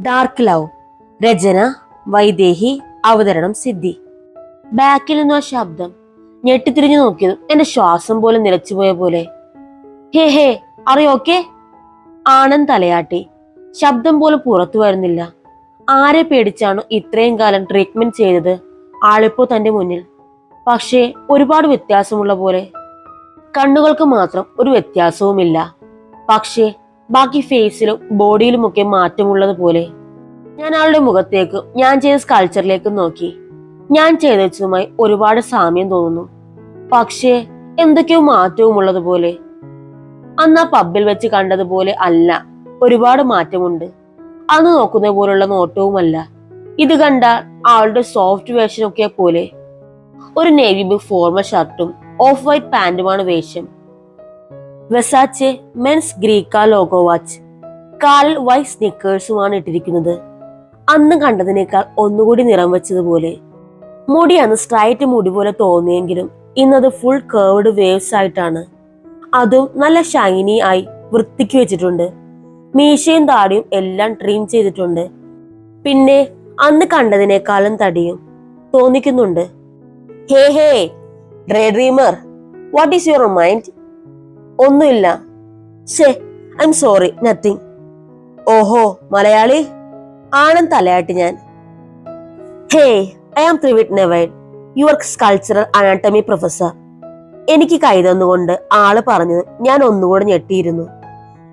Dark love രചന വൈദേഹി അവതരണം സിദ്ധി. ബാക്കിൽ നിന്നും ആ ശബ്ദം. ഞെട്ടിത്തിരിഞ്ഞു നോക്കിയതും എന്റെ ശ്വാസം പോലെ നിലച്ചുപോയ പോലെ. ഹേ ഹേ അറിയോക്കെ? ആനന്ദ് തലയാട്ടി. ശബ്ദം പോലും പുറത്തു വരുന്നില്ല. ആരെ പേടിച്ചാണോ ഇത്രയും കാലം ട്രീറ്റ്മെന്റ് ചെയ്തത്? ആളിപ്പോ തന്റെ മുന്നിൽ. പക്ഷേ ഒരുപാട് വ്യത്യാസമുള്ള പോലെ. കണ്ണുകൾക്ക് മാത്രം ഒരു വ്യത്യാസവുമില്ല. പക്ഷേ ബാക്കി ഫേസിലും ബോഡിയിലുമൊക്കെ മാറ്റമുള്ളത് പോലെ. ഞാൻ ആളുടെ മുഖത്തേക്കും ഞാൻ ചെയ്ത സ്കൾച്ചറിലേക്കും നോക്കി. ഞാൻ ചെയ്തതുമായി ഒരുപാട് സാമ്യം തോന്നുന്നു. പക്ഷേ എന്തൊക്കെയോ മാറ്റവും ഉള്ളതുപോലെ അന്ന് ആ പബ്ബിൽ വെച്ച് കണ്ടതുപോലെ അല്ല. ഒരുപാട് മാറ്റമുണ്ട്. അന്ന് നോക്കുന്ന പോലുള്ള നോട്ടവുമല്ല. ഇത് കണ്ടാൽ ആളുടെ സോഫ്റ്റ് വേഷനൊക്കെ പോലെ. ഒരു നേവി ബ്ലൂ ഫോർമൽ ഷർട്ടും ഓഫ് വൈറ്റ് പാന്റുമാണ് വേഷം. Versace men's Greca logo watch കാൽ വൈ സ്നിക്കേഴ്സുമാണ് ഇട്ടിരിക്കുന്നത്. അന്ന് കണ്ടതിനേക്കാൾ ഒന്നുകൂടി നിറം വെച്ചതുപോലെ. മുടി അന്ന് സ്ട്രൈറ്റ് മുടി പോലെ തോന്നിയെങ്കിലും ഇന്നത് ഫുൾ കേർവ്ഡ് വേവ്സ് ആയിട്ടാണ്. അതും നല്ല ഷൈനി ആയി വൃത്തിക്ക് വെച്ചിട്ടുണ്ട്. മീശയും താടിയും എല്ലാം ട്രീം ചെയ്തിട്ടുണ്ട്. പിന്നെ അന്ന് കണ്ടതിനേക്കാളും തടിയും തോന്നിക്കുന്നുണ്ട്. Hey hey drey dreamer what is your mind ഒന്നുമില്ല. ഷേ ഐ എം സോറി നത്തിങ് ഓഹോ മലയാളി. ആണെന്ന് തലയാട്ടി ഞാൻ. Hey I am Trivit നെവൈഡ് your sculptural anatomy professor എനിക്ക് കൈതന്നുകൊണ്ട് ആൾ പറഞ്ഞത് ഞാൻ ഒന്നുകൂടെ ഞെട്ടിയിരുന്നു.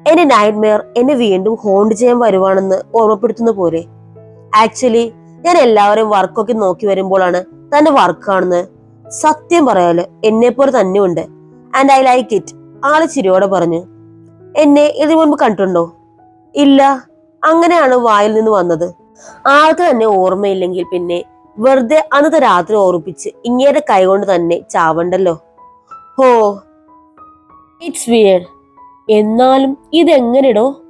എന്റെ നൈറ്റ് മെയർ എന്നെ വീണ്ടും ഹോണ്ട് ചെയ്യാൻ വരുവാണെന്ന് ഓർമ്മപ്പെടുത്തുന്ന പോലെ. ആക്ച്വലി ഞാൻ എല്ലാവരും വർക്കൊക്കെ നോക്കി വരുമ്പോഴാണ് തന്റെ വർക്കാണെന്ന് സത്യം പറയാൽ എന്നെ പോലെ തന്നെ ഉണ്ട് ആൻഡ് ഐ ലൈക്ക് ഇറ്റ് ആൾ ചിരിയോടെ പറഞ്ഞു എന്നെ ഇതിനു മുൻപ് കണ്ടിട്ടുണ്ടോ? ഇല്ല അങ്ങനെയാണ് വായിൽ നിന്ന് വന്നത്. ആൾക്ക് തന്നെ ഓർമ്മയില്ലെങ്കിൽ പിന്നെ വെറുതെ അന്നത്തെ രാത്രി ഓർപ്പിച്ച് ഇങ്ങേരെ കൈകൊണ്ട് തന്നെ ചാവണ്ടല്ലോ. ഹോ ഇറ്റ്സ് വിയർഡ് എന്നാലും ഇതെങ്ങനെടോ?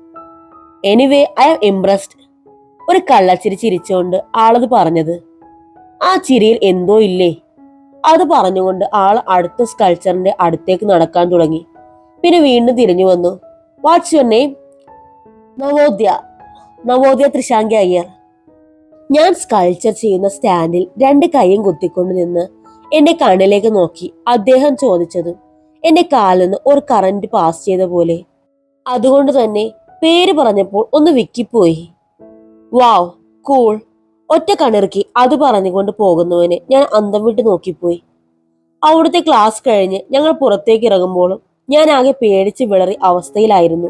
എനിവേ ഐ ആം ഇംപ്രസ്ഡ് ഒരു കള്ളച്ചിരി ചിരിച്ചുകൊണ്ട് ആളത് പറഞ്ഞത്. ആ ചിരിയിൽ എന്തോ ഇല്ലേ? അത് പറഞ്ഞുകൊണ്ട് ആൾ അടുത്ത സ്കൾച്ചറിന്റെ അടുത്തേക്ക് നടക്കാൻ തുടങ്ങി. പിന്നെ വീണ്ടും തിരിഞ്ഞു വന്നു. What's your name Navodya. Navodya Trishanki Iyer. ഞാൻ സ്കൾച്ചർ ചെയ്യുന്ന സ്റ്റാൻഡിൽ രണ്ട് കൈയും കുത്തിക്കൊണ്ട് നിന്ന് എന്റെ കണ്ണിലേക്ക് നോക്കി അദ്ദേഹം ചോദിച്ചതും എന്റെ കാലിൽ നിന്ന് ഒരു കറന്റ് പാസ് ചെയ്ത പോലെ. അതുകൊണ്ട് തന്നെ പേര് പറഞ്ഞപ്പോൾ ഒന്ന് വിക്കിപ്പോയി. വാവ് കൂൾ ഒറ്റ കണിറുക്കി അത് പറഞ്ഞുകൊണ്ട് പോകുന്നവനെ ഞാൻ അന്തം വിട്ട് നോക്കിപ്പോയി. അവിടുത്തെ ക്ലാസ് കഴിഞ്ഞ് ഞങ്ങൾ പുറത്തേക്ക് ഇറങ്ങുമ്പോഴും ഞാൻ ആകെ പേടിച്ച് വിളറി അവസ്ഥയിലായിരുന്നു.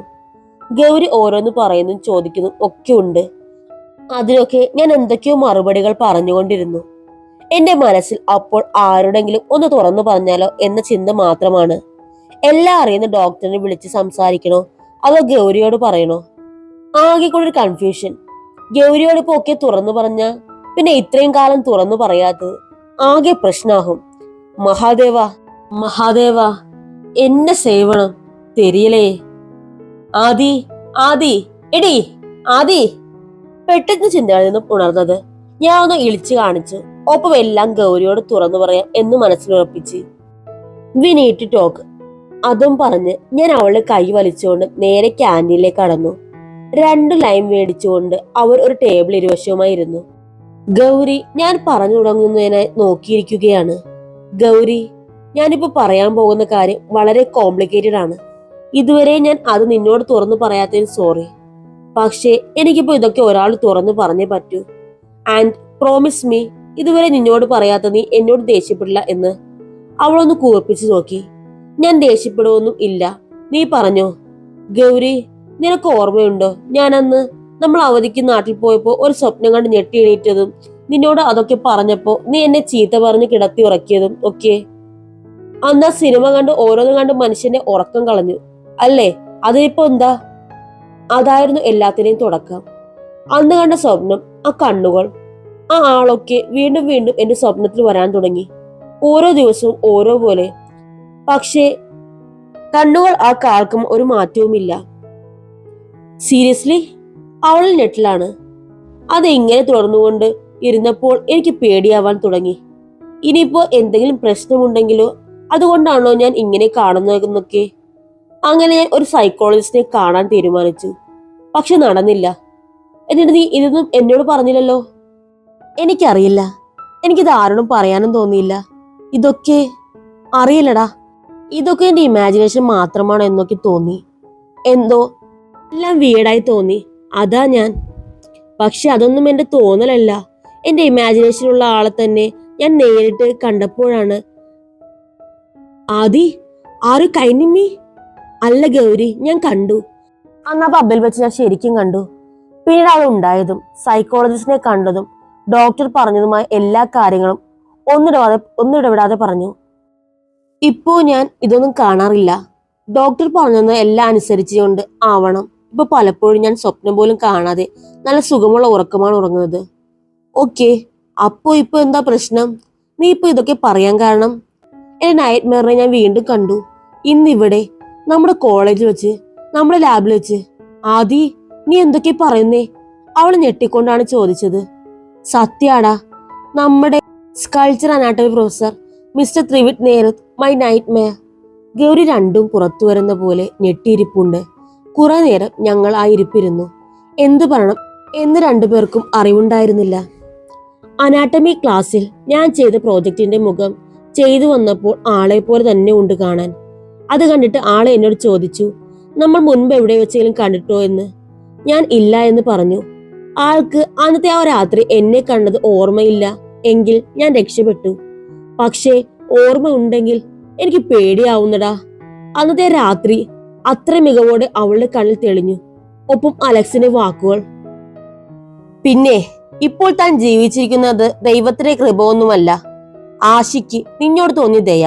ഗൗരി ഓരോന്ന് പറയുന്നു ചോദിക്കുന്നു ഒക്കെ ഉണ്ട് അതിനൊക്കെ ഞാൻ എന്തൊക്കെയോ മറുപടികൾ പറഞ്ഞുകൊണ്ടിരുന്നു. എന്റെ മനസ്സിൽ അപ്പോൾ ആരോടെങ്കിലും ഒന്ന് തുറന്നു പറഞ്ഞാലോ എന്ന ചിന്ത മാത്രമാണ്. എല്ലാം അറിയുന്ന ഡോക്ടറിനെ വിളിച്ച് സംസാരിക്കണോ? അതോ ഗൗരിയോട് പറയണോ? ആകെ കൂടെ ഒരു കൺഫ്യൂഷൻ ഗൗരിയോട് ഇപ്പൊ ഒക്കെ തുറന്നു പറഞ്ഞ പിന്നെ ഇത്രയും കാലം തുറന്നു പറയാത്തത് ആകെ പ്രശ്നാകും. മഹാദേവ മഹാദേവ. എന്നെ സേവണം. തെരിയലേ. ആദി ആദി എടി ആദി. പെട്ടെന്ന് ചിന്തകളിൽ നിന്നും ഉണർന്നത് ഞാൻ ഒന്ന് ഇളിച്ചു കാണിച്ചു. ഒപ്പം എല്ലാം ഗൗരിയോട് തുറന്നു പറയാം എന്ന് മനസ്സിലുറപ്പിച്ച്. വി നീട്ടി ടോക്ക്. അതും പറഞ്ഞ് ഞാൻ അവളെ കൈ വലിച്ചുകൊണ്ട് നേരെ ക്യാന്റീനിലേക്ക് കടന്നു. രണ്ടു ലൈം മേടിച്ചുകൊണ്ട് അവർ ഒരു ടേബിൾ ഇരുവശവുമായിരുന്നു ഗൗരി ഞാൻ പറഞ്ഞു തുടങ്ങുന്നതിനായി നോക്കിയിരിക്കുകയാണ്. ഗൗരി ഞാനിപ്പോ പറയാൻ പോകുന്ന കാര്യം വളരെ കോംപ്ലിക്കേറ്റഡ് ആണ്. ഇതുവരെ ഞാൻ അത് നിന്നോട് തുറന്നു പറയാത്തതിന് സോറി പക്ഷേ എനിക്കിപ്പോ ഇതൊക്കെ ഒരാൾ തുറന്നു പറഞ്ഞേ പറ്റൂ. ആൻഡ് പ്രോമിസ് മീ ഇതുവരെ നിന്നോട് പറയാത്ത നീ എന്നോട് ദേഷ്യപ്പെടില്ല എന്ന് അവളൊന്ന് കൂർപ്പിച്ചു നോക്കി. ഞാൻ ദേഷ്യപ്പെടുവൊന്നും ഇല്ല. നീ പറഞ്ഞോ ഗൗരി നിനക്ക് ഓർമ്മയുണ്ടോ? ഞാൻ അന്ന് നമ്മൾ അവധിക്ക് നാട്ടിൽ പോയപ്പോൾ ഒരു സ്വപ്നം കണ്ട് ഞെട്ടി എണീറ്റതും നിന്നോട് അതൊക്കെ പറഞ്ഞപ്പോൾ നീ എന്നെ ചീത്ത പറഞ്ഞ് കിടത്തി ഉറക്കിയതും ഒക്കെ. അന്ന് ആ സിനിമ കണ്ട് ഓരോന്നും കണ്ട് മനുഷ്യന്റെ ഉറക്കം കളഞ്ഞു. അല്ലേ? അതിപ്പോ എന്താ? അതായിരുന്നു എല്ലാത്തിനെയും തുടക്കം. അന്ന് കണ്ട സ്വപ്നം ആ കണ്ണുകൾ ആ ആളൊക്കെ വീണ്ടും വീണ്ടും എന്റെ സ്വപ്നത്തിൽ വരാൻ തുടങ്ങി. ഓരോ ദിവസവും ഓരോ പോലെ. പക്ഷേ കണ്ണുകൾ ആ കാൾക്കും ഒരു മാറ്റവുമില്ല. സീരിയസ്ലി അവൾ നെറ്റിലാണ് അത് ഇങ്ങനെ തുറന്നുകൊണ്ട് ഇരുന്നപ്പോൾ എനിക്ക് പേടിയാവാൻ തുടങ്ങി. ഇനിയിപ്പോ എന്തെങ്കിലും പ്രശ്നമുണ്ടെങ്കിലോ അതുകൊണ്ടാണോ ഞാൻ ഇങ്ങനെ കാണുന്നതെന്നൊക്കെ? അങ്ങനെ ഞാൻ ഒരു സൈക്കോളജിസ്റ്റിനെ കാണാൻ തീരുമാനിച്ചു. പക്ഷെ നടന്നില്ല. എന്നിട്ട് നീ ഇതൊന്നും എന്നോട് പറഞ്ഞില്ലല്ലോ? എനിക്കറിയില്ല. എനിക്കിത് ആരോടും പറയാനും തോന്നിയില്ല. ഇതൊക്കെ അറിയില്ലടാ. ഇതൊക്കെ എന്റെ ഇമാജിനേഷൻ മാത്രമാണ് എന്നൊക്കെ തോന്നി. എന്തോ എല്ലാം വീടായി തോന്നി. അതാ ഞാൻ. പക്ഷെ അതൊന്നും എന്റെ തോന്നലല്ല. എന്റെ ഇമാജിനേഷനുള്ള ആളെ തന്നെ ഞാൻ നേരിട്ട് കണ്ടപ്പോഴാണ് ആദി ആര് കൈനിമ്മി അല്ല ഗൗരി ഞാൻ കണ്ടു. അന്നാ പബ്ബിൽ വെച്ച് ഞാൻ ശരിക്കും കണ്ടു. പിന്നീട് അത് ഉണ്ടായതും സൈക്കോളജിസ്റ്റിനെ കണ്ടതും ഡോക്ടർ പറഞ്ഞതുമായ എല്ലാ കാര്യങ്ങളും ഒന്നിടവാതെ ഒന്നിടവിടാതെ പറഞ്ഞു. ഇപ്പോ ഞാൻ ഇതൊന്നും കാണാറില്ല. ഡോക്ടർ പറഞ്ഞത് എല്ലാം അനുസരിച്ചുകൊണ്ട് ആവണം. ഇപ്പൊ പലപ്പോഴും ഞാൻ സ്വപ്നം പോലും കാണാതെ നല്ല സുഖമുള്ള ഉറക്കമാണ് ഉറങ്ങുന്നത്. ഓക്കെ അപ്പോ ഇപ്പൊ എന്താ പ്രശ്നം? നീ ഇപ്പൊ ഇതൊക്കെ പറയാൻ കാരണം? എന്റെ നൈറ്റ് മെയറിനെ ഞാൻ വീണ്ടും കണ്ടു. ഇന്നിവിടെ നമ്മുടെ കോളേജിൽ വെച്ച് നമ്മുടെ ലാബിൽ വെച്ച്. ആദി നീ എന്തൊക്കെ പറയുന്നേ? അവൾ ഞെട്ടിക്കൊണ്ടാണ് ചോദിച്ചത്. സത്യാടാ നമ്മുടെ sculpture anatomy professor mister Trivith നേരത് my nightmare Gauri രണ്ടും പുറത്തു വരുന്ന പോലെ ഞെട്ടിയിരിപ്പുണ്ട്. കുറെ നേരം ഞങ്ങൾ ആ ഇരിപ്പിരുന്നു. എന്തു പറയണം എന്ന് രണ്ടുപേർക്കും അറിവുണ്ടായിരുന്നില്ല. അനാട്ടമി ക്ലാസ്സിൽ ഞാൻ ചെയ്ത പ്രോജക്റ്റിന്റെ മുഖം ചെയ്തു വന്നപ്പോൾ ആളെ പോലെ തന്നെ ഉണ്ട് കാണാൻ. അത് കണ്ടിട്ട് ആളെ എന്നോട് ചോദിച്ചു നമ്മൾ മുൻപ് എവിടെ വെച്ചെങ്കിലും കണ്ടിട്ടോ എന്ന്? ഞാൻ ഇല്ല എന്ന് പറഞ്ഞു. ആൾക്ക് അന്നത്തെ ആ രാത്രി എന്നെ കണ്ടത് ഓർമ്മയില്ല എങ്കിൽ ഞാൻ രക്ഷപ്പെട്ടു. പക്ഷേ ഓർമ്മ ഉണ്ടെങ്കിൽ എനിക്ക് പേടിയാവുന്നടാ. അന്നത്തെ രാത്രി അത്ര മികവോടെ അവളുടെ കണ്ണിൽ തെളിഞ്ഞു. ഒപ്പം അലക്സിന്റെ വാക്കുകൾ. പിന്നെ ഇപ്പോൾ താൻ ജീവിച്ചിരിക്കുന്നത് ദൈവത്തിന്റെ കൃപ ഒന്നുമല്ല ആശിക്ക് നിന്നോട് തോന്നിയ ദയ.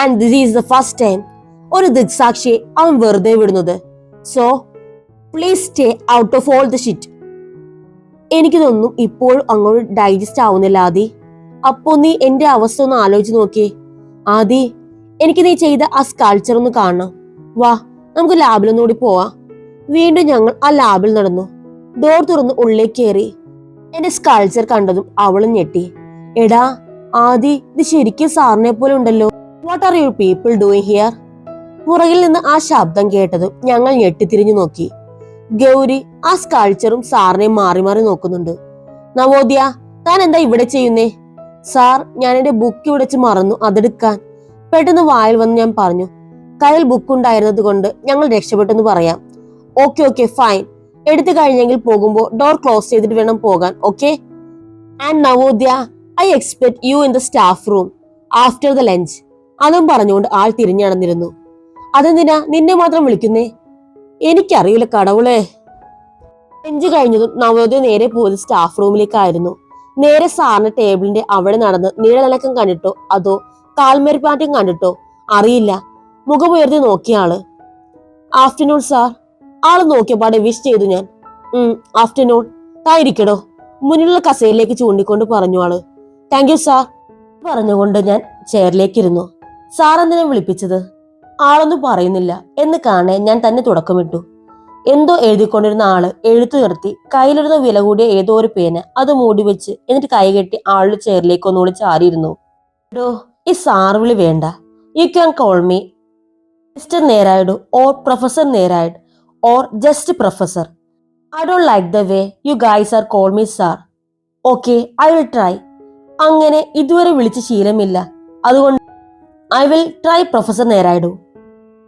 And this is the first time ഒരു ദിക്സാക്ഷിയെ അവൻ വെറുതെ വിടുന്നത്. So please stay out of all the shit എനിക്ക് എനിക്കിതൊന്നും ഇപ്പോഴും അങ്ങോട്ട് ഡൈജസ്റ്റ് ആവുന്നില്ല ആദി. അപ്പോ നീ എന്റെ അവസ്ഥ ഒന്ന് ആലോചിച്ച് നോക്കിയേ. ആദി എനിക്ക് നീ ചെയ്ത ആ സ്കൾച്ചർ ഒന്ന് കാണണം. വാ നമുക്ക് ലാബിലൊന്നുകൂടി പോവാം. വീണ്ടും ഞങ്ങൾ ആ ലാബിൽ നടന്നു. ഡോർ തുറന്ന് ഉള്ളിലേക്ക് കയറി. എന്റെ സ്കൾച്ചർ കണ്ടതും അവളും ഞെട്ടി. എടാ ആദി ഇത് ശരിക്കും സാറിനെ പോലെ ഉണ്ടല്ലോ. What are you people doing here പുറകിൽ നിന്ന് ആ ശബ്ദം കേട്ടതും ഞങ്ങൾ ഞെട്ടിത്തിരിഞ്ഞു നോക്കി. ഗൗരി ആ സ്കൾച്ചറും സാറിനെ മാറി മാറി നോക്കുന്നുണ്ട്. നവോദ്യ താൻ എന്താ ഇവിടെ ചെയ്യുന്നേ? സാർ ഞാൻ എന്റെ ബുക്ക് ഇവിടെ മറന്നു അതെടുക്കാൻ. പെട്ടെന്ന് വായിൽ വന്ന് ഞാൻ പറഞ്ഞു കയ്യിൽ ബുക്ക് ഉണ്ടായിരുന്നത് കൊണ്ട് ഞങ്ങൾ രക്ഷപ്പെട്ടെന്ന് പറയാം. ഓക്കെ ഓക്കെ ഫൈൻ എടുത്തു കഴിഞ്ഞെങ്കിൽ പോകുമ്പോൾ ഡോർ ക്ലോസ് ചെയ്തിട്ട് വേണം പോകാൻ okay and Navodya I expect you in the staff room after the lunch അതും പറഞ്ഞുകൊണ്ട് ആൾ തിരിഞ്ഞു നടന്നിരുന്നു. അതെന്തിനാ നിന്നെ മാത്രം വിളിക്കുന്നേ? എനിക്കറിയില്ല കടവുളെ. ലഞ്ച് കഴിഞ്ഞതും നവോദയ നേരെ പോയത് സ്റ്റാഫ് റൂമിലേക്കായിരുന്നു നേരെ സാറിന്റെ ടേബിളിന്റെ അവിടെ നടന്ന് നീളനക്കം കണ്ടിട്ടോ? അതോ കാൽമേരിപ്പാറ്റം കണ്ടിട്ടോ? അറിയില്ല. മുഖമുയർത്തി നോക്കിയ ആൾ. ആഫ്റ്റർനൂൺ സാർ ആൾ നോക്കിയപാടെ വിഷ് ചെയ്തു ഞാൻ. ഉം ആഫ്റ്റർനൂൺ തായിരിക്കടോ മുന്നിലുള്ള കസേരയിലേക്ക് ചൂണ്ടിക്കൊണ്ട് പറഞ്ഞു ആൾ. Thank you sir. പറഞ്ഞുകൊണ്ട് ഞാൻ ചെയറിലേക്കിരുന്നു. സാർ എന്തിനെ വിളിപ്പിച്ചത്? ആളൊന്നും പറയുന്നില്ല എന്ന് കാണെ ഞാൻ തന്നെ തുടക്കമിട്ടു. എന്തോ എഴുതിക്കൊണ്ടിരുന്ന ആൾ എഴുത്തു നിർത്തി കയ്യിലിരുന്ന വില കൂടിയ ഏതോ ഒരു പേന അത് മൂടി വെച്ച് എന്നിട്ട് കൈ കെട്ടി ആളുടെ ചെയറിലേക്ക് ഒന്നുകൂടി ചാരിയിരുന്നു ഡോ ഈ സാർ വിളി വേണ്ട. You can call me mister Nerayidu or professor Nerayidu or just professor I don't like the way you guys are call me sir okay I will try അങ്ങനെ ഇതുവരെ വിളിച്ച് ശീലമില്ല. അതുകൊണ്ട് I will try professor Nerayidu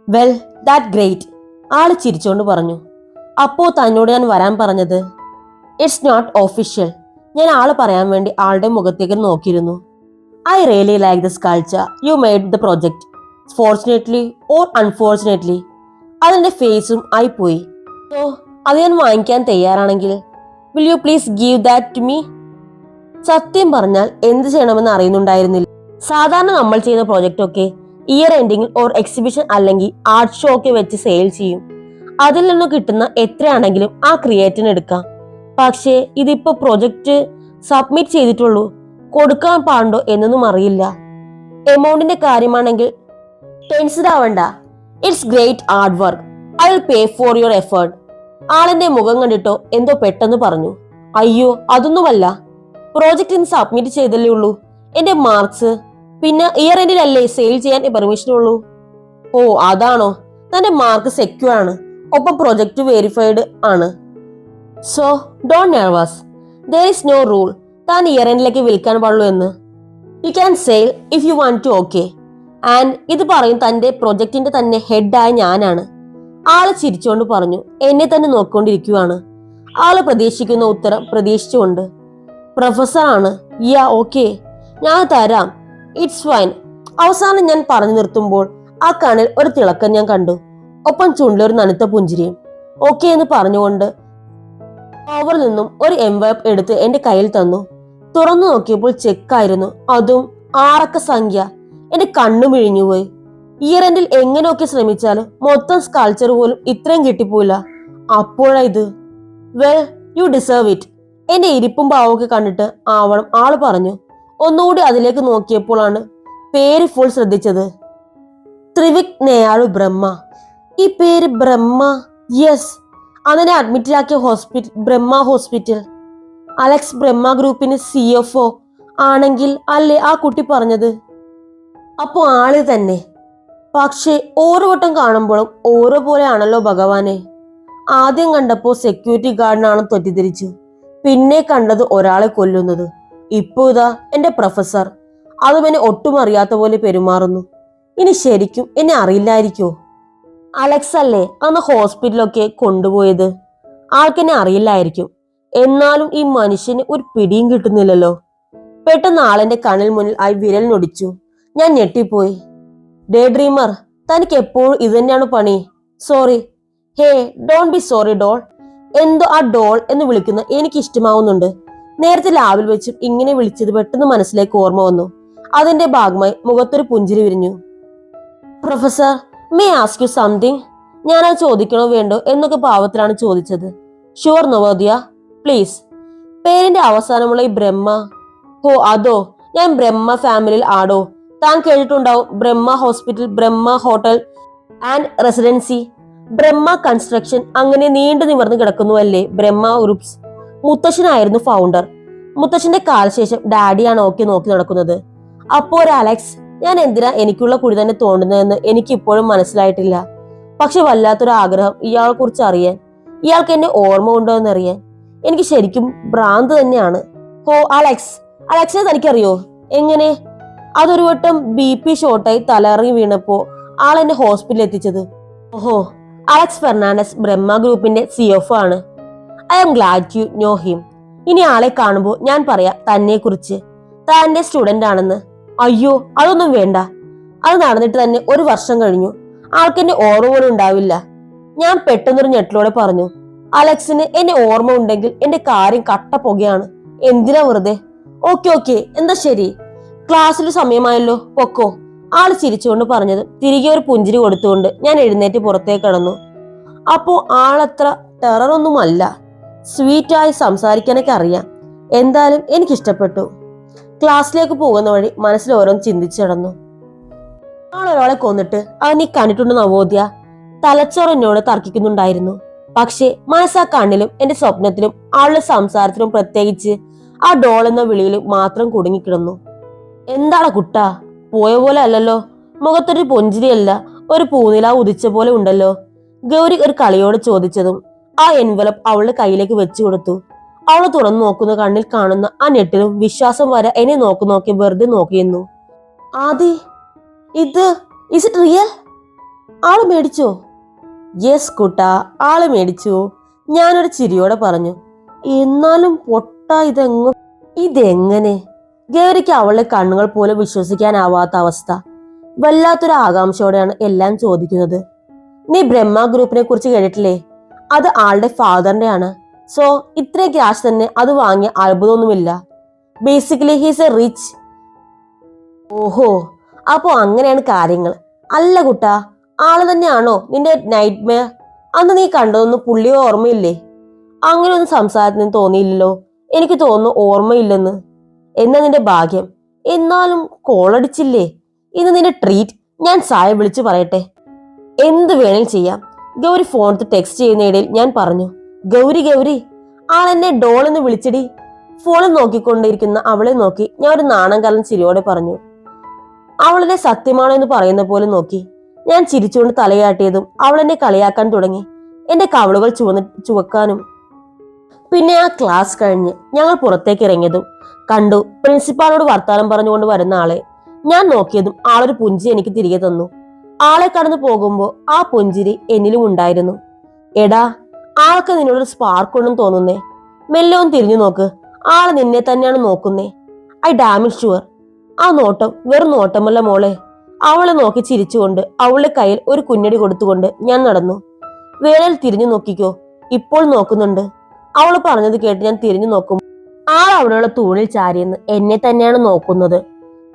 well that great ആൾ ചിരിച്ചുകൊണ്ട് പറഞ്ഞു. അപ്പോ തന്നോട് ഞാൻ വരാൻ പറഞ്ഞത്? ഇറ്റ്സ് നോട്ട് ഓഫീഷ്യൽ ഞാൻ ആൾ പറയാൻ വേണ്ടി ആളുടെ മുഖത്തേക്ക് നോക്കിയിരുന്നു. I really like this culture you made the project fortunately or unfortunately അതിന്റെ ഫേസും ആയി പോയി അത് ഞാൻ വാങ്ങിക്കാൻ തയ്യാറാണെങ്കിൽ will you please give that to me സത്യം പറഞ്ഞാൽ എന്ത് ചെയ്യണമെന്ന് അറിയുന്നുണ്ടായിരുന്നില്ല. സാധാരണ നമ്മൾ ചെയ്യുന്ന പ്രോജക്റ്റ് ഒക്കെ ഇയർ എൻഡിങ്ങിൽ ഓർ എക്സിബിഷൻ അല്ലെങ്കിൽ ആർട്ട് ഷോ ഒക്കെ വെച്ച് സെയിൽ ചെയ്യും. അതിൽ നിന്ന് കിട്ടുന്ന എത്രയാണെങ്കിലും ആ ക്രിയേറ്റിന് എടുക്കാം. പക്ഷേ ഇതിപ്പോ പ്രൊജക്റ്റ് സബ്മിറ്റ് ചെയ്തിട്ടുള്ളൂ. കൊടുക്കാൻ പാടുണ്ടോ എന്നൊന്നും അറിയില്ല. എമൗണ്ടിന്റെ കാര്യമാണെങ്കിൽ ടെൻസ്ഡ് ആവണ്ട. It's great art work I will pay for your effort ആളിന്റെ മുഖം കണ്ടിട്ടോ എന്തോ പെട്ടെന്ന് പറഞ്ഞു. അയ്യോ അതൊന്നുമല്ല. പ്രോജക്റ്റ് ഇന്ന് സബ്മിറ്റ് ചെയ്തല്ലേ ഉള്ളൂ? എന്റെ മാർക്സ് പിന്നെ ഇയർ എൻഡിലല്ലേ സെയിൽ ചെയ്യാൻ പെർമിഷൻ ഉള്ളൂ? ഓ അതാണോ? തന്റെ മാർക്ക് സെക്യൂർ ആണ്. ഒപ്പം പ്രൊജക്ട് വെരിഫൈഡ് ആണ്. So don't nervous there is no rule താൻ ഇയർ എൻഡിലേക്ക് വിൽക്കാൻ പാടുള്ളൂ എന്ന്. You can sale if you want to okay and ഇത് പറയും തന്റെ പ്രൊജക്ടിന്റെ തന്നെ ഹെഡായ ഞാനാണ്. ആൾ ചിരിച്ചുകൊണ്ട് പറഞ്ഞു എന്നെ തന്നെ നോക്കിക്കൊണ്ടിരിക്കുവാണ്. ആൾ പ്രതീക്ഷിക്കുന്ന ഉത്തരം പ്രതീക്ഷിച്ചുകൊണ്ട് പ്രൊഫസറാണ് യാ ഓക്കെ ഞാൻ തരാം. ഇറ്റ്സ് ഫൈൻ അവസാനം ഞാൻ പറഞ്ഞു നിർത്തുമ്പോൾ ആ കണ്ണിൽ ഒരു തിളക്കം ഞാൻ കണ്ടു. ഒപ്പം ചുണ്ടിലൊരു നനുത്ത പുഞ്ചിരിയും. ഓക്കെ എന്ന് പറഞ്ഞുകൊണ്ട് ഓവറിൽ നിന്നും ഒരു എംവലപ്പ് എടുത്ത് എന്റെ കയ്യിൽ തന്നു. തുറന്നു നോക്കിയപ്പോൾ ചെക്കായിരുന്നു അതും ആറക്ക സംഖ്യ. എന്റെ കണ്ണു മിഴിഞ്ഞുപോയി ഇയർ എൻഡിൽ എങ്ങനെയൊക്കെ ശ്രമിച്ചാലും മൊത്തം സ്കൾച്ചർ പോലും ഇത്രയും കിട്ടിപ്പോയില്ല. അപ്പോഴാ ഇത്? വെൽ യു ഡിസേർവ് ഇറ്റ് എന്റെ ഇരിപ്പും പാവമൊക്കെ കണ്ടിട്ട് ആവണം. ആൾ പറഞ്ഞു ഒന്നുകൂടി അതിലേക്ക് നോക്കിയപ്പോഴാണ് പേര് ഫുൾ ശ്രദ്ധിച്ചത്. ത്രിവിക് നെയാളു ബ്രഹ്മ. ഈ പേര് ബ്രഹ്മ യെസ് അതിനെ അഡ്മിറ്റിലാക്കിയ hospital Brahma hospital Alex Brahma ഗ്രൂപ്പിന് സി എഫ് ഒ ആണെങ്കിൽ അല്ലേ ആ കുട്ടി പറഞ്ഞത്? അപ്പോ ആൾ തന്നെ. പക്ഷേ ഓരോ വട്ടം കാണുമ്പോഴും ഓരോ പോലെയാണല്ലോ ഭഗവാനെ. ആദ്യം കണ്ടപ്പോൾ സെക്യൂരിറ്റി ഗാർഡിനാണ് തെറ്റിദ്ധരിച്ചു. പിന്നെ കണ്ടത് ഒരാളെ കൊല്ലുന്നത്. ഇപ്പോ ഇതാ എന്റെ പ്രൊഫസർ അതും എന്നെ ഒട്ടും അറിയാത്ത പോലെ പെരുമാറുന്നു. ഇനി ശരിക്കും എന്നെ അറിയില്ലായിരിക്കോ? അലക്സ് അല്ലേ അന്ന് ഹോസ്പിറ്റലൊക്കെ കൊണ്ടുപോയത്? ആൾക്കെന്നെ അറിയില്ലായിരിക്കും. എന്നാലും ഈ മനുഷ്യന് ഒരു പിടിയും കിട്ടുന്നില്ലല്ലോ. പെട്ടെന്ന് ആളെന്റെ കണ്ണിൽ മുന്നിൽ ആയി വിരൽ നൊടിച്ചു ഞാൻ ഞെട്ടിപ്പോയി. ഡേ ഡ്രീമർ തനിക്ക് എപ്പോഴും ഇത് തന്നെയാണ് പണി. Sorry. Hey don't be sorry doll. എന്തോ ആ ഡോൾ എന്ന് വിളിക്കുന്ന. എനിക്ക് ഇഷ്ടമാവുന്നുണ്ട് നേരത്തെ ലാവിൽ വെച്ചും ഇങ്ങനെ വിളിച്ചത് പെട്ടെന്ന് മനസ്സിലേക്ക് ഓർമ്മ വന്നു. അതിന്റെ ഭാഗമായി മുഖത്തൊരു പുഞ്ചിരി വിരിഞ്ഞു. Professor may ask you something ഞാനത് ചോദിക്കണോ വേണ്ടോ എന്നൊക്കെ പാവത്തിലാണ് ചോദിച്ചത്. ഷുവർ നവോദിയ. പ്ലീസ് പേരിന്റെ അവസാനമുള്ള ഈ ബ്രഹ്മ. ഹോ അതോ. ഞാൻ ബ്രഹ്മ ഫാമിലിയിൽ ആടോ. താൻ കേട്ടിട്ടുണ്ടാവും Brahma hospital Brahma hotel and residency. Brahma construction അങ്ങനെ നീണ്ടു നിവർന്നു കിടക്കുന്നുവല്ലേ ബ്രഹ്മ ഗ്രൂപ്സ് മുത്തശ്ശനായിരുന്നു ഫൗണ്ടർ മുത്തശ്ശന്റെ കാലശേഷം ഡാഡിയാണ് ഓക്കെ നോക്കി നടക്കുന്നത്. അപ്പോ അലക്സ് ഞാൻ എന്തിനാ എനിക്കുള്ള കുഴി തന്നെ തോണ്ടുന്നതെന്ന് എനിക്ക് ഇപ്പോഴും മനസ്സിലായിട്ടില്ല. പക്ഷെ വല്ലാത്തൊരു ആഗ്രഹം ഇയാളെ കുറിച്ച് അറിയാൻ. ഇയാൾക്ക് എന്നെ ഓർമ്മ ഉണ്ടോ എന്നറിയാൻ. എനിക്ക് ശരിക്കും ഭ്രാന്ത് തന്നെയാണ്. ഹോ അലക്സ്. അലക്സിനെ തനിക്കറിയോ? എങ്ങനെ? അതൊരു വട്ടം ബി പി ഷോട്ടായി തലറി വീണപ്പോ ആൾ എന്നെ ഹോസ്പിറ്റലിൽ എത്തിച്ചത്. ഓഹോ അലക്സ് ഫെർണാണ്ടസ് ബ്രഹ്മ ഗ്രൂപ്പിന്റെ സിഒഫ് ആണ്. I'm glad you know him ഇനി ആളെ കാണുമ്പോൾ ഞാൻ പറയാം തന്നെ കുറിച്ച് തന്റെ സ്റ്റുഡന്റ് ആണെന്ന്. അയ്യോ അതൊന്നും വേണ്ട. അത് നടന്നിട്ട് തന്നെ ഒരു വർഷം കഴിഞ്ഞു. ആൾക്കെന്നെ ഓർമ്മ പോലും ഉണ്ടാവില്ല. ഞാൻ പെട്ടെന്നൊരു ഞെട്ടിലൂടെ പറഞ്ഞു അലക്സിന് എന്നെ ഓർമ്മ ഉണ്ടെങ്കിൽ എന്റെ കാര്യം കട്ട പുകയാണ്. എന്തിനാ വെറുതെ? ഓക്കെ ഓക്കെ എന്താ ശരി? ക്ലാസ്സിൽ സമയമായല്ലോ പൊക്കോ. ആൾ ചിരിച്ചുകൊണ്ട് പറഞ്ഞത് തിരികെ ഒരു പുഞ്ചിരി കൊടുത്തുകൊണ്ട് ഞാൻ എഴുന്നേറ്റ് പുറത്തേക്ക് കടന്നു. അപ്പോ ആളത്ര ടെററൊന്നുമല്ല സ്വീറ്റായി സംസാരിക്കാനൊക്കെ അറിയാം. എന്തായാലും എനിക്കിഷ്ടപ്പെട്ടു. ക്ലാസ്സിലേക്ക് പോകുന്ന വഴി മനസ്സിൽ ഓരോന്ന് ചിന്തിച്ചിടന്നു ആളൊരാളെ കൊന്നിട്ട് അത് നീ കണ്ടിട്ടുണ്ട് നവോദ്യ? തലച്ചോറിനോട് തർക്കിക്കുന്നുണ്ടായിരുന്നു. പക്ഷേ മനസ്സാ കണ്ണിലും എന്റെ സ്വപ്നത്തിലും ആളുടെ സംസാരത്തിലും പ്രത്യേകിച്ച് ആ ഡോൾ എന്ന വിളിയിലും മാത്രം കുടുങ്ങിക്കിടന്നു. എന്താണ് കുട്ടാ? പോയ പോലെ അല്ലല്ലോ. മുഖത്തൊരു പൊഞ്ചിരിയല്ല ഒരു പൂനില ഉദിച്ച പോലെ ഉണ്ടല്ലോ. ഗൗരി ഒരു കളിയോട് ചോദിച്ചതും ആ എൻവലപ്പ് അവളുടെ കയ്യിലേക്ക് വെച്ചു കൊടുത്തു. അവൾ തുറന്നു നോക്കുന്ന കണ്ണിൽ കാണുന്ന ആ ഞെട്ടിലും വിശ്വാസം വരെ എന്നെ നോക്കി നോക്കി വെറുതെ നോക്കിയിരുന്നു ആദി ഇത് ഇസ് ഇറ്റ് റിയൽ ആൾ മേടിച്ചോ? യെസ് കുട്ടാ ആൾ മേടിച്ചു. ഞാനൊരു ചിരിയോടെ പറഞ്ഞു. എന്നാലും പൊട്ട ഇതെങ്ങ ഇതെങ്ങനെ? ഗൗരിക്ക് അവളുടെ കണ്ണുകൾ പോലും വിശ്വസിക്കാനാവാത്ത അവസ്ഥ. വല്ലാത്തൊരു ആകാംക്ഷയോടെയാണ് എല്ലാം ചോദിക്കുന്നത്. നീ ബ്രഹ്മ ഗ്രൂപ്പിനെ കുറിച്ച് കേട്ടിട്ടില്ലേ? അത് ആളുടെ ഫാദറിന്റെ ആണ് സോ ഇത്ര ക്യാഷ് തന്നെ അത് വാങ്ങിയ അത്ഭുതമൊന്നുമില്ല. ബേസിക്കലി ഹീസ് എ റിച്ച് ഓഹോ അപ്പോ അങ്ങനെയാണ് കാര്യങ്ങൾ. അല്ല കുട്ടാ ആൾ തന്നെയാണോ നിന്റെ നൈറ്റ് മെയർ അന്ന് നീ കണ്ടതൊന്നും പുള്ളിയോ ഓർമ്മയില്ലേ? അങ്ങനെ ഒന്നും സംസാരത്തിന് തോന്നിയില്ലല്ലോ. എനിക്ക് തോന്നുന്നു ഓർമ്മയില്ലെന്ന്. എന്നാ നിന്റെ ഭാഗ്യം. എന്നാലും കോളടിച്ചില്ലേ? ഇന്ന് നിന്റെ ട്രീറ്റ് ഞാൻ സായ വിളിച്ചു പറയട്ടെ. എന്ത് വേണേൽ ചെയ്യാം. ഗൗരി ഫോൺ ടെക്സ്റ്റ് ചെയ്യുന്നതിടയിൽ ഞാൻ പറഞ്ഞു ഗൗരി ഗൗരി ആളെന്നെ ഡോൾ എന്ന് വിളിച്ചടി. ഫോണിൽ നോക്കിക്കൊണ്ടിരിക്കുന്ന അവളെ നോക്കി ഞാൻ ഒരു നാണം കലൻ ചിരിയോടെ പറഞ്ഞു അവളെന്നെ സത്യമാണോ എന്ന് പറയുന്ന പോലെ നോക്കി. ഞാൻ ചിരിച്ചുകൊണ്ട് തലയാട്ടിയതും അവൾ എന്നെ കളിയാക്കാൻ തുടങ്ങി എന്റെ കവളുകൾ ചുവന്ന് ചുവക്കാനും. പിന്നെ ആ ക്ലാസ് കഴിഞ്ഞ് ഞങ്ങൾ പുറത്തേക്ക് ഇറങ്ങിയതും കണ്ടു. പ്രിൻസിപ്പാളോട് വർത്താനം പറഞ്ഞുകൊണ്ട് വരുന്ന ആളെ ഞാൻ നോക്കിയതും ആളൊരു പുഞ്ചി എനിക്ക് തിരികെ തന്നു. ആളെ കടന്നു പോകുമ്പോൾ ആ പുഞ്ചിരി എന്നിലും ഉണ്ടായിരുന്നു. എടാ ആൾക്ക് നിന്നോടൊരു സ്പാർക്ക് ഒന്നും തോന്നുന്നേ. മെല്ലെ ഒന്ന് തിരിഞ്ഞു നോക്ക്. ആൾ നിന്നെ തന്നെയാണ് നോക്കുന്നേ. ഐ ഡാമി ഷുവർ ആ നോട്ടം വെറും നോട്ടമല്ല മോളെ. അവളെ നോക്കി ചിരിച്ചുകൊണ്ട് അവളുടെ കയ്യിൽ ഒരു കുഞ്ഞടി കൊടുത്തുകൊണ്ട് ഞാൻ നടന്നു. വേനൽ തിരിഞ്ഞു നോക്കിക്കോ. ഇപ്പോൾ നോക്കുന്നുണ്ട്. അവൾ പറഞ്ഞത് കേട്ട് ഞാൻ തിരിഞ്ഞു നോക്കും ആൾ അവിടെയുള്ള തൂണിൽ ചാരിയെന്ന് എന്നെ തന്നെയാണ് നോക്കുന്നത്.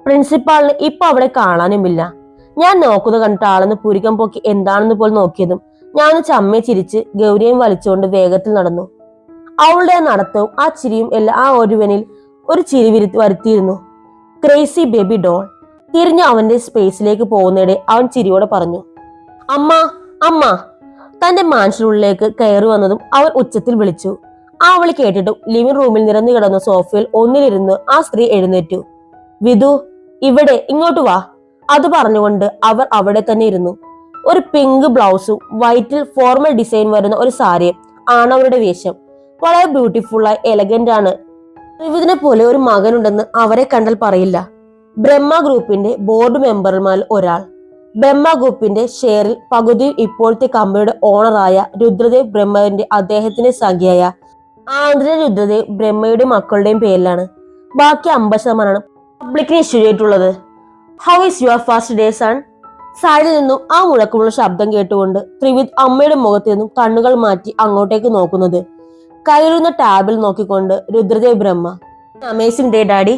പ്രിൻസിപ്പാളിന് ഇപ്പൊ അവിടെ കാണാനുമില്ല. ഞാൻ നോക്കുന്നത് കണ്ടിട്ട് ആളെന്ന് പുരികം പൊക്കി എന്താണെന്ന് പോൽ നോക്കിയതും ഞാൻ ചമ്മയെ ചിരിച്ച് ഗൗരിയും വലിച്ചുകൊണ്ട് വേഗത്തിൽ നടന്നു. അവളുടെ നടത്തവും ആ ചിരിയും എല്ലാം ആ ഒരുവനിൽ ഒരു ചിരി വിരി വരുത്തിയിരുന്നു. ക്രേസി ബേബി ഡോൾ തിരിഞ്ഞു അവന്റെ സ്പേസിലേക്ക് പോകുന്നിടെ അവൻ ചിരിയോടെ പറഞ്ഞു. അമ്മ അമ്മ. തന്റെ മാൻഷനുള്ളിലേക്ക് കയറി വന്നതും അവൻ ഉച്ചത്തിൽ വിളിച്ചു. ആ വിളി കേട്ടിട്ടും ലിവിംഗ് റൂമിൽ നിറഞ്ഞു കിടന്ന സോഫയിൽ ഒന്നിലിരുന്ന് ആ സ്ത്രീ എഴുന്നേറ്റു. വിധു ഇവിടെ ഇങ്ങോട്ട് വാ. അത് പറഞ്ഞുകൊണ്ട് അവർ അവിടെ തന്നെ ഇരുന്നു. ഒരു പിങ്ക് ബ്ലൗസും വൈറ്റിൽ ഫോർമൽ ഡിസൈൻ വരുന്ന ഒരു സാരിയും ആണ് അവരുടെ വേഷം. വളരെ ബ്യൂട്ടിഫുള്ളായി എലഗന്റ് ആണ്. ത്രിവിദിനെ പോലെ ഒരു മകനുണ്ടെന്ന് അവരെ കണ്ടാൽ പറയില്ല. ബ്രഹ്മ ഗ്രൂപ്പിന്റെ ബോർഡ് മെമ്പർമാരിൽ ഒരാൾ. ബ്രഹ്മ ഗ്രൂപ്പിന്റെ ഷെയറിൽ പകുതി ഇപ്പോഴത്തെ കമ്പനിയുടെ ഓണറായ രുദ്രദേവ് ബ്രഹ്മവിന്റെ അദ്ദേഹത്തിന്റെ സംഖ്യയായ ആന്ധ്ര രുദ്രദേവ് ബ്രഹ്മയുടെ മക്കളുടെയും പേരിലാണ്. ബാക്കി അമ്പത് ശതമാനമാണ് പബ്ലിക്കിന് ഇഷ്യൂ ചെയ്തിട്ടുള്ളത്. How is your first day sun സൈഡിൽ നിന്നും ആ മുഴക്കമുള്ള ശബ്ദം കേട്ടുകൊണ്ട് ത്രിവിത് അമ്മയുടെ മുഖത്തു നിന്നും കണ്ണുകൾ മാറ്റി അങ്ങോട്ടേക്ക് നോക്കുന്നത്. കയ്യിലുന്ന ടാബിൽ നോക്കിക്കൊണ്ട് Rudradev Brahma amazing day daddy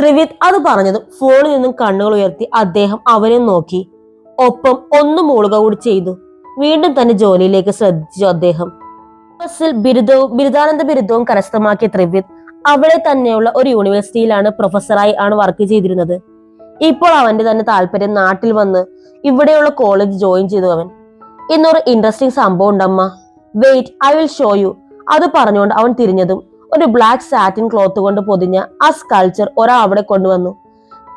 Thrivith അത് പറഞ്ഞതും ഫോണിൽ നിന്നും കണ്ണുകൾ ഉയർത്തി അദ്ദേഹം അവനെ നോക്കി. ഒപ്പം ഒന്ന് മൂളുക കൂടി ചെയ്തു. വീണ്ടും തന്റെ ജോലിയിലേക്ക് ശ്രദ്ധിച്ചു അദ്ദേഹം. ബസ്സിൽ ബിരുദവും ബിരുദാനന്ദ ബിരുദവും കരസ്ഥമാക്കിയ ത്രിവിത് അവിടെ തന്നെയുള്ള ഒരു യൂണിവേഴ്സിറ്റിയിലാണ് പ്രൊഫസറായി ആണ് വർക്ക് ചെയ്തിരുന്നത്. ഇപ്പോൾ അവന്റെ തന്നെ താല്പര്യം നാട്ടിൽ വന്ന് ഇവിടെയുള്ള കോളേജ് ജോയിൻ ചെയ്തു അവൻ ഇന്നൊരു ഇൻട്രസ്റ്റിംഗ് സംഭവം ഉണ്ടമ്മ. Wait I will show you അത് പറഞ്ഞുകൊണ്ട് അവൻ തിരിഞ്ഞതും ഒരു ബ്ലാക്ക് സാറ്റിൻ ക്ലോത്ത് കൊണ്ട് പൊതിഞ്ഞ ആ സ്കൾച്ചർ ഒരാൾ അവിടെ കൊണ്ടുവന്നു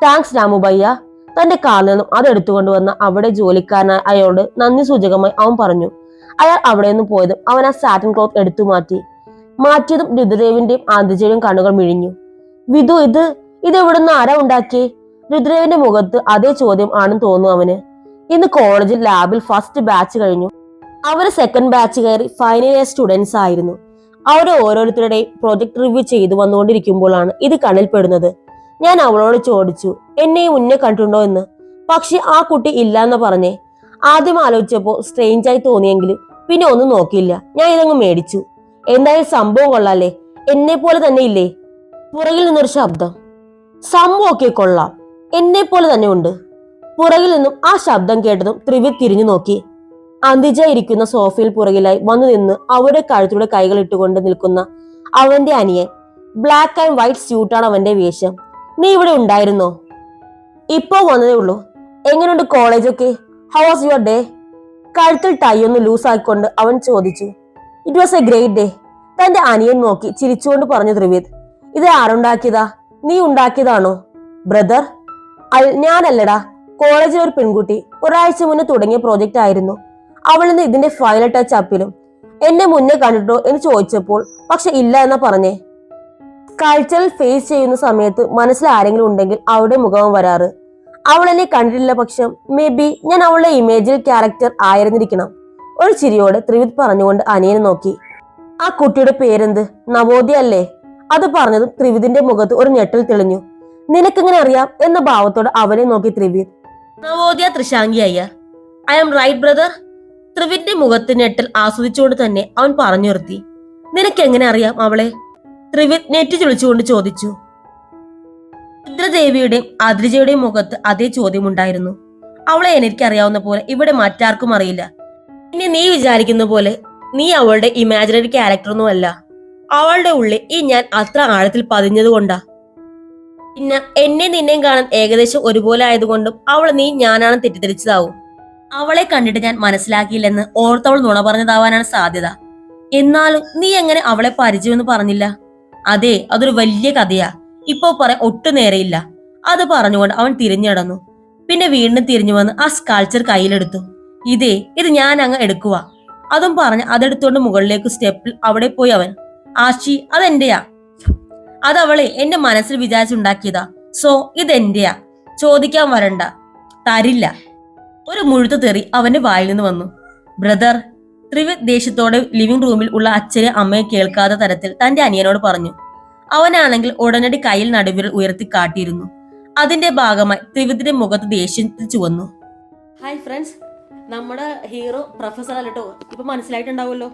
താങ്ക്സ് രാമുബയ്യ തന്റെ കാലിൽ നിന്നും അത് എടുത്തുകൊണ്ടുവന്ന അവിടെ ജോലിക്കാരനായ അയാളോട് നന്ദി സൂചകമായി അവൻ പറഞ്ഞു. അയാൾ അവിടെ നിന്ന് പോയതും അവൻ ആ സാറ്റിൻ ക്ലോത്ത് എടുത്തു മാറ്റി. മാറ്റിയതും രുദ്രദേവിന്റെയും ആന്തിജയുടെയും കണ്ണുകൾ മിഴിഞ്ഞു. വിധു ഇത് ഇത് എവിടുന്ന് ആരാ ഉണ്ടാക്കി രുദ്രദേവിന്റെ മുഖത്ത് അതേ ചോദ്യം ആണെന്ന് തോന്നുന്നു അവന്. ഇന്ന് കോളേജിൽ ലാബിൽ ഫസ്റ്റ് ബാച്ച് കഴിഞ്ഞു. അവർ സെക്കൻഡ് ബാച്ച് കയറി ഫൈനൽ ഇയർ സ്റ്റുഡൻസ് ആയിരുന്നു. അവർ ഓരോരുത്തരുടെയും പ്രൊജക്ട് റിവ്യൂ ചെയ്തു വന്നുകൊണ്ടിരിക്കുമ്പോഴാണ് ഇത് കണ്ണിൽപ്പെടുന്നത് ഞാൻ അവളോട് ചോദിച്ചു എന്നെ മുന്നേ കണ്ടിട്ടുണ്ടോ? എന്ന്. പക്ഷെ ആ കുട്ടി ഇല്ല എന്ന് പറഞ്ഞേ. ആദ്യം ആലോചിച്ചപ്പോൾ സ്ട്രേഞ്ച് ആയി തോന്നിയെങ്കിൽ പിന്നെ ഒന്നും നോക്കിയില്ല. ഞാൻ ഇതങ്ങ് മേടിച്ചു. എന്തായാലും സംഭവം കൊള്ളാല്ലേ? എന്നെ പോലെ തന്നെ ഇല്ലേ? പുറകിൽ നിന്നൊരു ശബ്ദം. സംഭവമൊക്കെ കൊള്ളാം. എന്നെ പോലെ തന്നെ ഉണ്ട്. പുറകിൽ നിന്നും ആ ശബ്ദം കേട്ടതും ത്രിവി തിരിഞ്ഞു നോക്കി. അന്തിജ ഇരിക്കുന്ന സോഫയിൽ പുറകിലായി വന്നു നിന്ന് അവരുടെ കഴുത്തിലൂടെ കൈകൾ ഇട്ടുകൊണ്ട് നിൽക്കുന്ന അവന്റെ അനിയൻ. ബ്ലാക്ക് ആൻഡ് വൈറ്റ് സ്യൂട്ടാണ് അവന്റെ വേഷം. നീ ഇവിടെ ഉണ്ടായിരുന്നോ? ഇപ്പോ വന്നതേ ഉള്ളൂ? എങ്ങനെയുണ്ട് കോളേജൊക്കെ ഹൗ വാസ് യുവർ ഡേ കഴുത്തിൽ ടൈ ഒന്ന് ലൂസാക്കിക്കൊണ്ട് അവൻ ചോദിച്ചു. It was a great day തന്റെ അനിയൻ നോക്കി ചിരിച്ചുകൊണ്ട് പറഞ്ഞു ത്രിവിത് ഇത് ആരുണ്ടാക്കിയതാ? നീ ഉണ്ടാക്കിയതാണോ? ബ്രദർ ഞാനല്ലടാ. കോളേജിലെ ഒരു പെൺകുട്ടി ഒരാഴ്ച മുന്നേ തുടങ്ങിയ പ്രോജക്റ്റ് ആയിരുന്നു. അവൾ ഇന്ന് ഇതിന്റെ ഫൈനൽ ടച്ച് അപ്പിലും എന്നെ മുന്നേ കണ്ടിട്ടോ? എന്ന് ചോദിച്ചപ്പോൾ പക്ഷെ ഇല്ല എന്നാ പറഞ്ഞേ. കൾച്ചറൽ ഫേസ് ചെയ്യുന്ന സമയത്ത് മനസ്സിൽ ആരെങ്കിലും ഉണ്ടെങ്കിൽ അവരുടെ മുഖം വരാറ്. അവൾ എന്നെ കണ്ടിട്ടില്ല പക്ഷം മേ ബി ഞാൻ അവളുടെ ഇമേജിൽ ക്യാരക്ടർ ആയിരുന്നിരിക്കണം. ഒരു ചിരിയോട് ത്രിവിത് പറഞ്ഞുകൊണ്ട് അനിയനെ നോക്കി. ആ കുട്ടിയുടെ പേരെന്ത്? നവോദയ അല്ലേ? അത് പറഞ്ഞതും ത്രിവിതിന്റെ മുഖത്ത് ഒരു ഞെട്ടൽ തെളിഞ്ഞു. നിനക്കെങ്ങനെ അറിയാം എന്ന ഭാവത്തോടെ അവനെ നോക്കി Trivith Navodaya Trishanki Iyer I am right brother ത്രിവിന്റെ മുഖത്ത് ഞെട്ടൽ ആസ്വദിച്ചുകൊണ്ട് തന്നെ അവൻ പറഞ്ഞു നിർത്തി. നിനക്കെങ്ങനെ അറിയാം അവളെ? ത്രിവിത് നെറ്റി ചുളിച്ചുകൊണ്ട് ചോദിച്ചു. രുദ്രദേവിയുടെയും അദ്രിജയുടെയും മുഖത്ത് അതേ ചോദ്യമുണ്ടായിരുന്നു. അവളെ എനിക്കറിയാവുന്ന പോലെ ഇവിടെ മറ്റാർക്കും അറിയില്ല. പിന്നെ നീ വിചാരിക്കുന്ന പോലെ നീ അവളുടെ ഇമാജിനറി ക്യാരക്ടർ ഒന്നുമല്ല അവളുടെ ഉള്ളിൽ ഈ ഞാൻ അത്ര ആഴത്തിൽ പതിഞ്ഞത് കൊണ്ടാ. പിന്നെ എന്നെ നിന്നെയും കാണാൻ ഏകദേശം ഒരുപോലെ ആയതുകൊണ്ടും അവൾ നീ ഞാനാണ് തെറ്റിദ്ധരിച്ചതാവും. അവളെ കണ്ടിട്ട് ഞാൻ മനസ്സിലാക്കിയില്ലെന്ന് ഓർത്തവൾ നുണ പറഞ്ഞതാവാനാണ് സാധ്യത. എന്നാലും നീ എങ്ങനെ അവളെ പരിചയമെന്ന് പറഞ്ഞില്ല? അതെ അതൊരു വലിയ കഥയാ. ഇപ്പൊ പറയാൻ ഒട്ടും നേരെയില്ല. അത് പറഞ്ഞുകൊണ്ട് അവൻ തിരിഞ്ഞടന്നു പിന്നെ വീണ്ടും തിരിഞ്ഞു വന്ന് ആ സ്കാൾച്ചർ കയ്യിലെടുത്തു. ഇതേ ഇത് ഞാൻ അങ്ങ് എടുക്കുക അതും പറഞ്ഞ് അതെടുത്തുകൊണ്ട് മുകളിലേക്ക് സ്റ്റെപ്പിൽ അവിടെ പോയി അവൻ. ആശി അതെന്റെയാ? അതവളെ എന്റെ മനസ്സിൽ വിചാരിച്ചുണ്ടാക്കിയതാ. സോ ഇതെന്റെയാ? ചോദിക്കാൻ വരണ്ട. തരില്ല. ഒരു മുഴുത്ത തെറി അവന്റെ വായിൽ നിന്ന് വന്നു. ബ്രദർ ത്രിവിത് ദേഷ്യത്തോടെ ലിവിംഗ് റൂമിൽ ഉള്ള അച്ഛനെ അമ്മയെ കേൾക്കാത്ത തരത്തിൽ തന്റെ അനിയനോട് പറഞ്ഞു. അവനാണെങ്കിൽ ഉടനടി കയ്യിൽ നടുവിരൽ ഉയർത്തി കാട്ടിയിരുന്നു. അതിന്റെ ഭാഗമായി ത്രിവിധിന്റെ മുഖത്ത് ദേഷ്യത്തിൽ വന്നു. ഹായ് ഫ്രണ്ട്സ് നമ്മുടെ ഹീറോ പ്രൊഫസർ അല്ലട്ടോ ഇപ്പൊ മനസ്സിലായിട്ടുണ്ടാവുമല്ലോ.